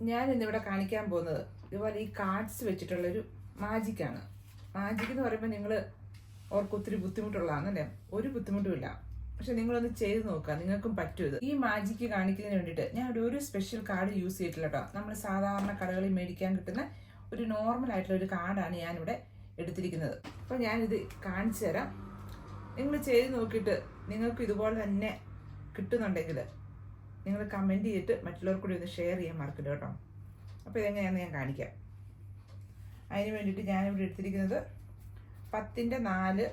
ഞാൻ ഇന്നിവിടെ കാണിക്കാൻ പോകുന്നത് ഇതുപോലെ ഈ കാർഡ്സ് വെച്ചിട്ടുള്ളൊരു മാജിക്കാണ് മാജിക് എന്ന് പറയുമ്പോൾ നിങ്ങൾ ഓർക്ക് ഒത്തിരി ബുദ്ധിമുട്ടുള്ളതാണല്ലേ ഒരു ബുദ്ധിമുട്ടുമില്ല പക്ഷെ നിങ്ങളൊന്ന് ചെയ്ത് നോക്കുക. നിങ്ങൾക്കും പറ്റും ഇത്. ഈ മാജിക്ക് കാണിക്കുന്നതിന് വേണ്ടിയിട്ട് ഞാൻ ഇവിടെ ഒരു സ്പെഷ്യൽ കാർഡ് യൂസ് ചെയ്തിട്ടില്ല കേട്ടോ. നമ്മൾ സാധാരണ കടകളിൽ മേടിക്കാൻ കിട്ടുന്ന ഒരു നോർമൽ ആയിട്ടുള്ള ഒരു കാർഡാണ് ഞാനിവിടെ എടുത്തിരിക്കുന്നത്. അപ്പോൾ ഞാനിത് കാണിച്ചു തരാം. നിങ്ങൾ ചെയ്ത് നോക്കിയിട്ട് നിങ്ങൾക്ക് ഇതുപോലെ തന്നെ കിട്ടുന്നുണ്ടെങ്കിൽ നിങ്ങൾ കമന്റ് ചെയ്തിട്ട് മറ്റുള്ളവർ കൂടി ഒന്ന് ഷെയർ ചെയ്യാൻ മറക്കരുത് കേട്ടോ. അപ്പോൾ ഇതെങ്ങനെയാണെന്ന് ഞാൻ കാണിക്കാം. അതിന് വേണ്ടിയിട്ട് ഞാനിവിടെ എടുത്തിരിക്കുന്നത് പത്തിന്റെ നാല്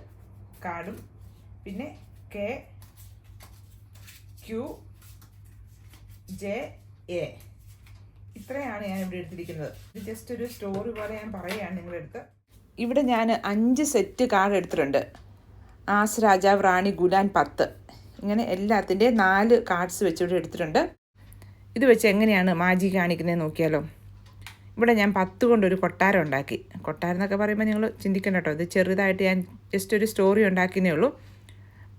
കാർഡും പിന്നെ കെ ക്യു ജെ എ ഇത്രയാണ് ഞാൻ ഇവിടെ എടുത്തിരിക്കുന്നത്. ഇത് ജസ്റ്റ് ഒരു സ്റ്റോറി പോലെ ഞാൻ പറയുകയാണ് നിങ്ങളുടെ അടുത്ത്. ഇവിടെ ഞാൻ അഞ്ച് സെറ്റ് കാർഡ് എടുത്തിട്ടുണ്ട്. ആസ് രാജാവ് റാണി ഗുലാൻ പത്ത്. ഇങ്ങനെ എല്ലാത്തിന്റെ നാല് കാർഡ്സ് വെച്ചിവിടെ എടുത്തിട്ടുണ്ട്. ഇത് വെച്ച് എങ്ങനെയാണ് മാജി കാണിക്കുന്നത് നോക്കിയാലോ. ഇവിടെ ഞാൻ പത്ത് കൊണ്ടൊരു കൊട്ടാരം ഉണ്ടാക്കി. കൊട്ടാരം എന്നൊക്കെ പറയുമ്പോൾ നിങ്ങൾ ചിന്തിക്കണം കേട്ടോ. ഇത് ചെറുതായിട്ട് ഞാൻ ജസ്റ്റ് ഒരു സ്റ്റോറി ഉണ്ടാക്കിയേ ഉള്ളൂ.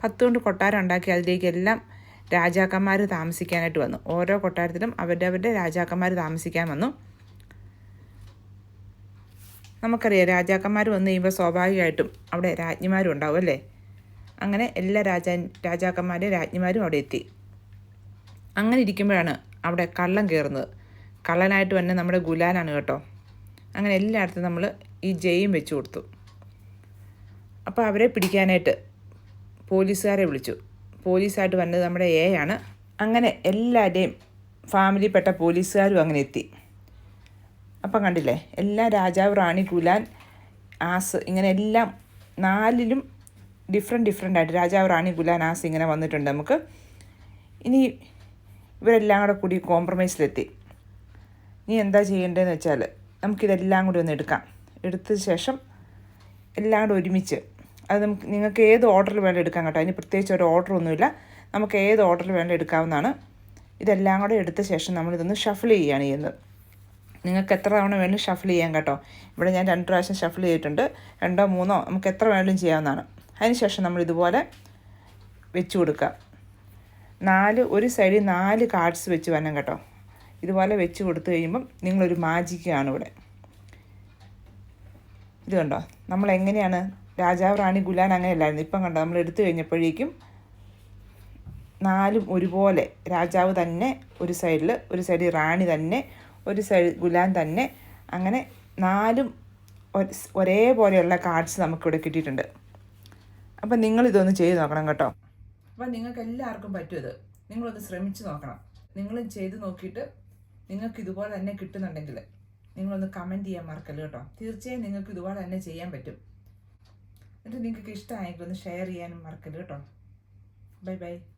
പത്ത് കൊണ്ട് കൊട്ടാരം ഉണ്ടാക്കി അതിലേക്കെല്ലാം രാജാക്കന്മാർ താമസിക്കാനായിട്ട് വന്നു. ഓരോ കൊട്ടാരത്തിലും അവരുടെ അവരുടെ രാജാക്കന്മാർ താമസിക്കാൻ വന്നു. നമുക്കറിയാം രാജാക്കന്മാർ വന്നു കഴിയുമ്പോൾ സ്വാഭാവികമായിട്ടും അവിടെ രാജ്ഞിമാരും ഉണ്ടാവും അല്ലേ? അങ്ങനെ എല്ലാ രാജാ രാജാക്കന്മാരും രാജ്ഞിമാരും അവിടെ എത്തി. അങ്ങനെ ഇരിക്കുമ്പോഴാണ് അവിടെ കള്ളം കയറുന്നത്. കള്ളനായിട്ട് വന്നെ നമ്മുടെ ഗുലാനാണ് കേട്ടോ. അങ്ങനെ എല്ലായിടത്തും നമ്മൾ ഈ ജയും വെച്ച് കൊടുത്തു. അപ്പോൾ അവരെ പിടിക്കാനായിട്ട് പോലീസുകാരെ വിളിച്ചു. പോലീസായിട്ട് വന്നത് നമ്മുടെ എ ആണ്. അങ്ങനെ എല്ലാവരുടെയും ഫാമിലിപ്പെട്ട പോലീസുകാരും അങ്ങനെ എത്തി. അപ്പം കണ്ടില്ലേ? എല്ലാ രാജാവ് റാണി ഗുലാൻ ആസ് ഇങ്ങനെ എല്ലാം നാലിലും ഡിഫറെന്റ് ഡിഫറെന്റ് ആയിട്ട് രാജാവ് റാണി ഗുലാൻ ആസ് ഇങ്ങനെ വന്നിട്ടുണ്ട് നമുക്ക്. ഇനി ഇവരെല്ലാം കൂടെ കൂടി കോംപ്രമൈസിലെത്തി ഇനി എന്താ ചെയ്യേണ്ടതെന്ന് വെച്ചാൽ നമുക്കിതെല്ലാം കൂടി ഒന്ന് എടുക്കാം. എടുത്ത ശേഷം എല്ലാം കൂടെ ഒരുമിച്ച് അത് നമുക്ക് നിങ്ങൾക്ക് ഏത് ഓർഡറിൽ വേണം എടുക്കാം കേട്ടോ. അതിന് പ്രത്യേകിച്ച് ഒരു ഓർഡർ ഒന്നുമില്ല. നമുക്ക് ഏത് ഓർഡറിൽ വേണം എടുക്കാവുന്നതാണ്. ഇതെല്ലാം കൂടെ എടുത്ത ശേഷം നമ്മളിതൊന്ന് ഷഫിൾ ചെയ്യുകയാണ് ചെയ്യുന്നത്. നിങ്ങൾക്ക് എത്ര തവണ വേണമെങ്കിലും ഷഫിൾ ചെയ്യാം കേട്ടോ. ഇവിടെ ഞാൻ രണ്ട് പ്രാവശ്യം ഷഫിൾ ചെയ്തിട്ടുണ്ട്. രണ്ടോ മൂന്നോ നമുക്ക് എത്ര വേണമെങ്കിലും ചെയ്യാവുന്നതാണ്. അതിനുശേഷം നമ്മൾ ഇതുപോലെ വെച്ച് കൊടുക്കുക നാല് ഒരു സൈഡിൽ നാല് കാർഡ്സ് വെച്ച് വരണം കേട്ടോ. ഇതുപോലെ വെച്ച് കൊടുത്തു കഴിയുമ്പം നിങ്ങളൊരു മാജിക്കാണ് ഇവിടെ. ഇത് കണ്ടോ? നമ്മൾ എങ്ങനെയാണ് രാജാവ് റാണി ഗുലാൻ അങ്ങനെയല്ലായിരുന്നു. ഇപ്പം കണ്ടോ? നമ്മൾ എടുത്തു കഴിഞ്ഞപ്പോഴേക്കും നാലും ഒരുപോലെ രാജാവ് തന്നെ ഒരു സൈഡിൽ ഒരു സൈഡിൽ റാണി തന്നെ ഒരു സൈഡ് ഗുലാൻ തന്നെ. അങ്ങനെ നാലും ഒരേപോലെയുള്ള കാർഡ്സ് നമുക്കിവിടെ കിട്ടിയിട്ടുണ്ട്. അപ്പം നിങ്ങളിതൊന്ന് ചെയ്ത് നോക്കണം കേട്ടോ. അപ്പം നിങ്ങൾക്ക് എല്ലാവർക്കും പറ്റും ഇത്. നിങ്ങളൊന്ന് ശ്രമിച്ച് നോക്കണം. നിങ്ങൾ ചെയ്ത് നോക്കിയിട്ട് നിങ്ങൾക്ക് ഇതുപോലെ തന്നെ കിട്ടുന്നുണ്ടെങ്കിൽ നിങ്ങളൊന്ന് കമന്റ് ചെയ്യാൻ മറക്കല്ല കേട്ടോ. തീർച്ചയായും നിങ്ങൾക്ക് ഇതുപോലെ തന്നെ ചെയ്യാൻ പറ്റും. എന്നിട്ട് നിങ്ങൾക്ക് ഇഷ്ടമായെങ്കിൽ ഒന്ന് ഷെയർ ചെയ്യാനും മറക്കല്ല കേട്ടോ. Bye bye